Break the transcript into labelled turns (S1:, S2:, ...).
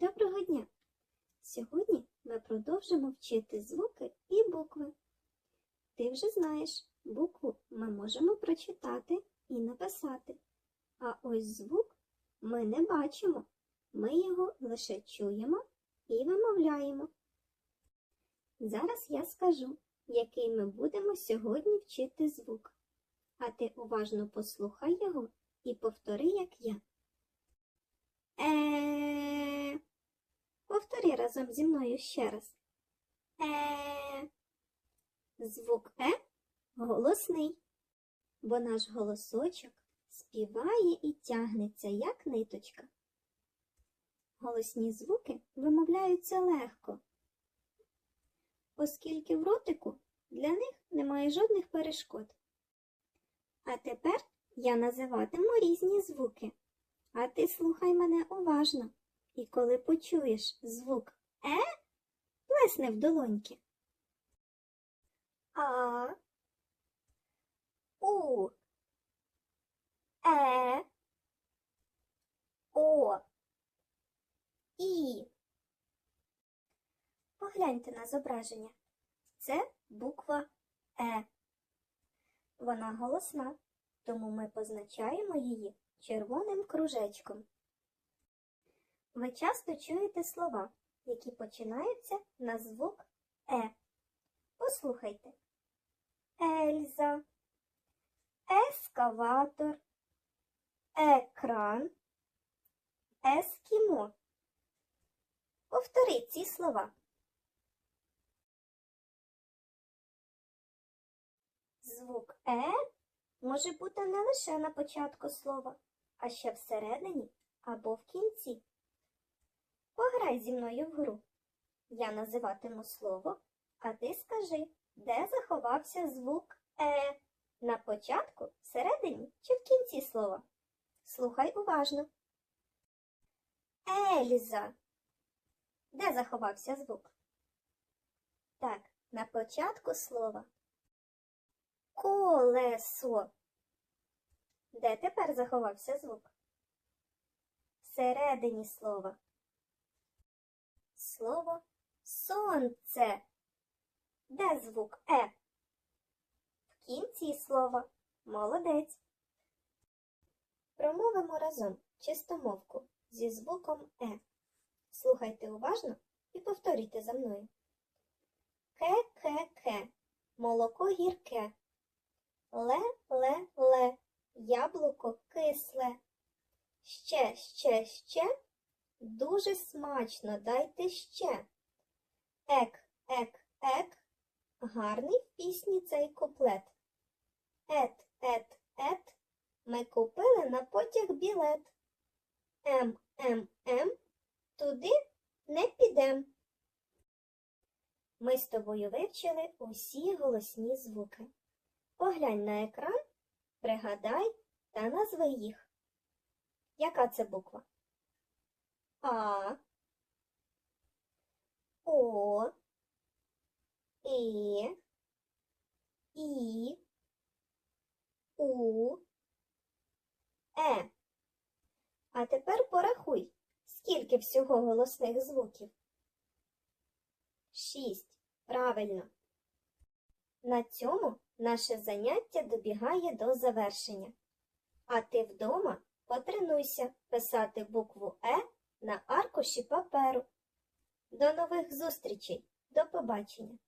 S1: Доброго дня! Сьогодні ми продовжимо вчити звуки і букви. Ти вже знаєш, букву ми можемо прочитати і написати, а ось звук ми не бачимо. Ми його лише чуємо і вимовляємо. Зараз я скажу, який ми будемо сьогодні вчити звук. А ти уважно послухай його і повтори, як я. Е. Разом зі мною ще раз. Е. Звук Е голосний, бо наш голосочок співає і тягнеться, як ниточка. Голосні звуки вимовляються легко, оскільки в ротику для них немає жодних перешкод. А тепер я називатиму різні звуки. А ти слухай мене уважно. І коли почуєш звук Е, плесни в долоньки. А, У, Е, О, І. Погляньте на зображення. Це буква Е. Вона голосна, тому ми позначаємо її червоним кружечком. Ви часто чуєте слова, які починаються на звук Е. Послухайте. Ельза, ескаватор, екран, ескімо. Повтори ці слова. Звук Е може бути не лише на початку слова, а ще всередині або в кінці. Пограй зі мною в гру. Я називатиму слово, а ти скажи, де заховався звук Е? На початку, всередині чи в кінці слова? Слухай уважно. Ельза. Де заховався звук? Так, на початку слова. Колесо. Де тепер заховався звук? Всередині слова. Слово сонце. Де звук Е? В кінці слова. Молодець. Промовимо разом чистомовку зі звуком Е. Слухайте уважно і повторюйте за мною. Ке-ке-ке. Молоко гірке. Ле-ле-ле. Яблуко кисле. Ще, ще, ще. Дуже смачно, дайте ще. Ек, ек, ек. Гарний в пісні цей куплет. Ет, ет, ет. Ми купили на потяг білет. Ем, ем, ем. Туди не підем. Ми з тобою вивчили усі голосні звуки. Поглянь на екран, пригадай та назви їх. Яка це буква? А, О, Е, І, У, Е. А тепер порахуй, скільки всього голосних звуків. Шість. Правильно. На цьому наше заняття добігає до завершення. А ти вдома потренуйся писати букву Е на аркуші паперу. До нових зустрічей. До побачення!